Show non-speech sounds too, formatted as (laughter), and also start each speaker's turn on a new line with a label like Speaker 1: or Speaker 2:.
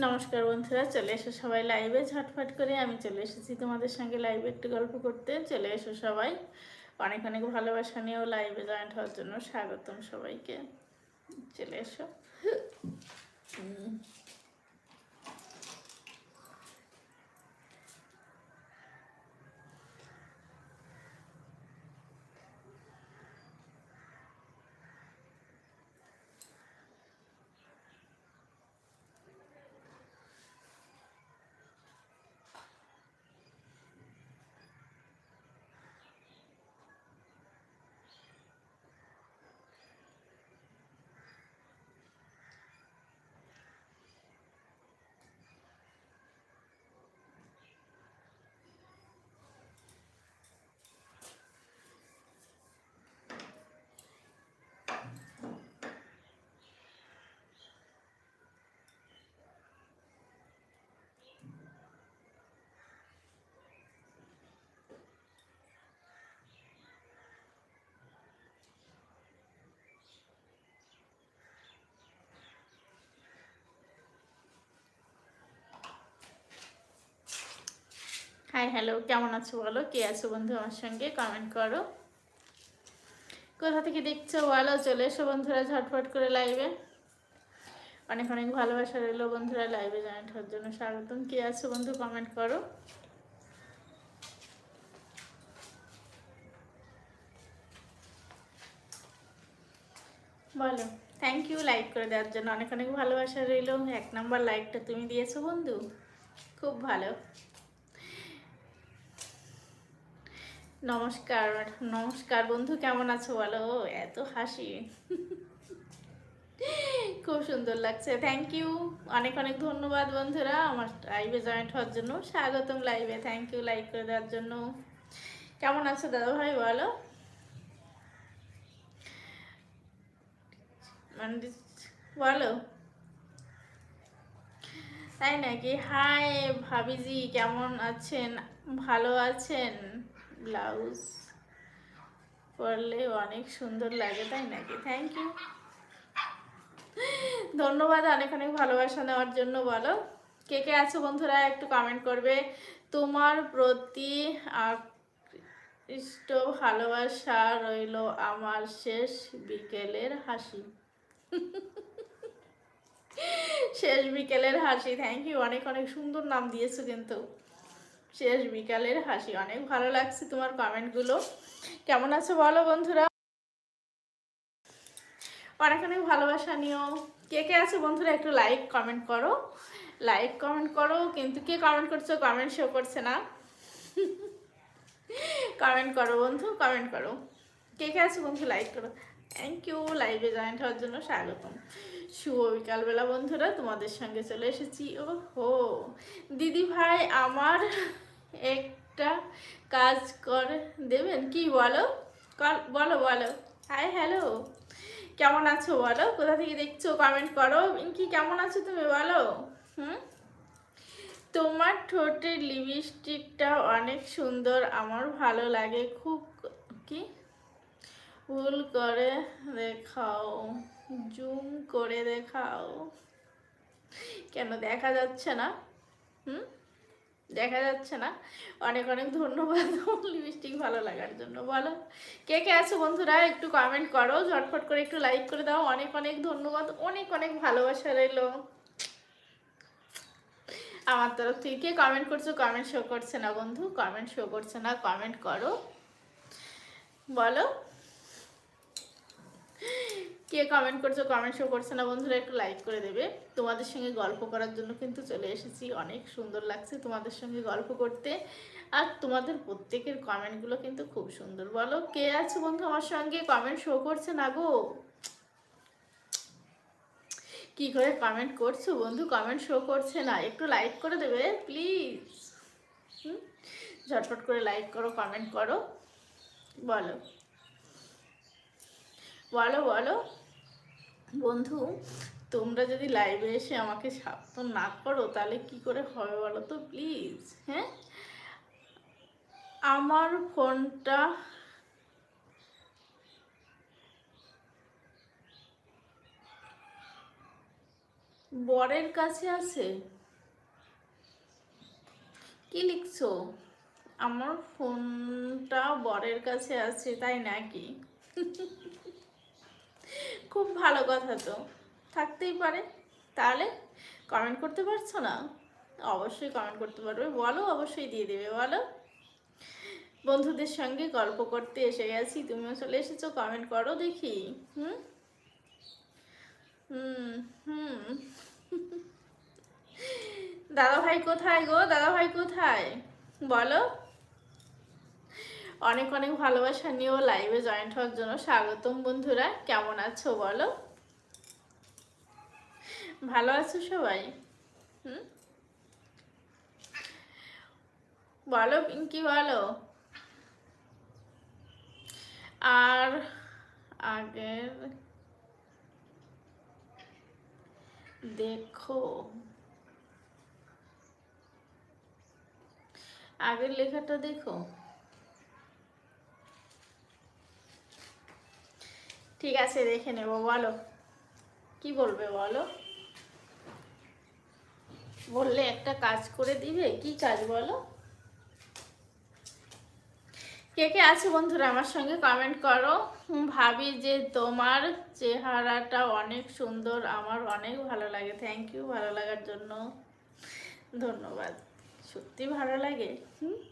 Speaker 1: নমস্কার বন্ধুরা, চলে এসো সবাই লাইভে ঝটফট করে আমি চলে এসেছি তোমাদের সঙ্গে লাইভে একটু গল্প করতে। চলে এসো সবাই। অনেক অনেক ভালোবাসা নিয়েও লাইভে জয়েন্ট হওয়ার জন্য স্বাগতম সবাইকে। চলে এসো। হাই হ্যালো কেমন আছো বলো? কে আছো বন্ধু আমার সঙ্গে? কমেন্ট করো। কোথা থেকে দেখছ বলো? চলে এসো বন্ধুরা ঝটফট করে লাইভে অনেক অনেক ভালোবাসা রইল বন্ধুরা লাইভে জয়েন্ট হওয়ার জন্য স্বাগতম। কে আছো বন্ধু? কমেন্ট করো। বলো। থ্যাংক ইউ লাইক করে দেওয়ার জন্য। অনেক অনেক ভালোবাসা রইল। এক নাম্বার লাইকটা তুমি দিয়েছ বন্ধু। খুব ভালো। নমস্কার নমস্কার বন্ধু, কেমন আছো বলো? এত হাসি। খুব সুন্দর লাগছে। থ্যাংক ইউ অনেক অনেক ধন্যবাদ বন্ধুরা আমার লাইভে জয়েন্ট হওয়ার জন্য। স্বাগতম লাইভে থ্যাংক ইউ লাইক করে দেওয়ার জন্য। কেমন আছো দাদা ভাই বলো? মানে বলো। তাই নাকি? হাই ভাবিজি, কেমন আছেন? ভালো আছেন? ব্লাউজ পরলে অনেক সুন্দর লাগে, তাই নাকি? থ্যাংক ইউ ধন্যবাদ অনেক অনেক ভালোবাসা নেওয়ার জন্য, বলো। কে কে আছো বন্ধুরা, একটু কমেন্ট করবে। তোমার প্রতি আকৃষ্ট ভালোবাসা রইল আমার শেষ বিকেলের হাসি। শেষ বিকেলের হাসি থ্যাংক ইউ অনেক অনেক সুন্দর নাম দিয়েছ কিন্তু। শেষ বিকালের হাসি। অনেক ভালো লাগছে তোমার কমেন্টগুলো। কেমন আছো বলো বন্ধুরা? অনেক অনেক ভালোবাসা নিও। কে কে আছে বন্ধুরা একটু লাইক কমেন্ট করো। লাইক কমেন্ট করো। কিন্তু কে কমেন্ট করছ কমেন্ট শো করছে না। কমেন্ট করো বন্ধু কমেন্ট করো। কে কে আছে বন্ধু লাইক করো। থ্যাংক ইউ লাইভে জয়েন্ট হওয়ার জন্য স্বাগতম। শুভ বিকালবেলা বন্ধুরা, তোমাদের সঙ্গে চলে এসেছি। ও হো দিদি ভাই আমার একটা কাজ করে, দেবেন কি বলো? বলো বলো। হাই হ্যালো কেমন আছো বলো? কোথা থেকে দেখছ? কমেন্ট করো। কি কেমন আছো তুমি বলো? হুম? তোমার ঠোঁটের লিপস্টিকটা অনেক সুন্দর, আমার ভালো লাগে। খুব কি? ভুল করে দেখাও। জুম করে দেখাও। কেন দেখা যাচ্ছে না? হুম? দেখা যাচ্ছে না? অনেক অনেক ধন্যবাদ লিপস্টিক ভালো লাগার জন্য। বলো, কে কে আছো বন্ধুরা? একটু কমেন্ট করো ঝটফট করে একটু লাইক করে দাও। অনেক অনেক ধন্যবাদ, অনেক অনেক ভালোবাসা রইল। আমার তরফ থেকে কে কমেন্ট করছ কমেন্ট শো করছে না বন্ধু? কমেন্ট শো করছে না কমেন্ট করো। বলো। কে কমেন্ট করছ কমেন্ট শো করছে না বন্ধুরা, একটু লাইক করে দেবে। তোমাদের সঙ্গে গল্প করার জন্য কিন্তু চলে এসেছি। অনেক সুন্দর লাগছে তোমাদের সঙ্গে গল্প করতে। আর তোমাদের প্রত্যেকের কমেন্টগুলো কিন্তু খুব সুন্দর। বলো, কে আছে বন্ধু আমার সঙ্গে? কমেন্ট শো করছে না গো? কি করে কমেন্ট করছ বন্ধু? কমেন্ট শো করছে না। একটু লাইক করে দেবে প্লিজ ঝটফট করে লাইক করো কমেন্ট করো। বলো। বলো বলো। বন্ধু, তোমরা যদি লাইভে এসে আমাকে সাবধান না করো, তাহলে কি করে হবে বলো তো প্লিজ হ্যাঁ? আমার ফোনটা বরের কাছে আছে। কি লিখছো? আমার ফোনটা বরের কাছে আছে, তাই নাকি? (laughs) খুব ভালো কথা তো। থাকতেই পারে। তাহলে কমেন্ট করতে পারছ না? অবশ্যই কমেন্ট করতে পারবে। বলো, অবশ্যই দিয়ে দেবে, বলো। বন্ধুদের সঙ্গে গল্প করতে এসে গেছি। তুমিও চলে এসেছ কমেন্ট করো দেখি। হুম? হুম হুম। দাদা ভাই কোথায় গো? দাদা ভাই কোথায়? বলো। অনেক অনেক ভালোবাসা নিয়েও লাইভে জয়েন্ট হওয়ার জন্য স্বাগতম বন্ধুরা। কেমন আছো বলো? ভালো আছো সবাই? হুম? বলো পিঙ্কি, বলো। আর আগের দেখো। আগের লেখাটা দেখো। ঠিক আছে, দেখে নেব, বলো। কি বলবে বলো? বললে একটা কাজ করে দিবে? কি কাজ বলো? কে কে আছে বন্ধুরা আমার সঙ্গে কমেন্ট করো? ভাবি যে তোমার চেহারাটা অনেক সুন্দর, আমার অনেক ভালো লাগে। থ্যাংক ইউ ভালো লাগার জন্য। ধন্যবাদ। সত্যি ভালো লাগে? হুম?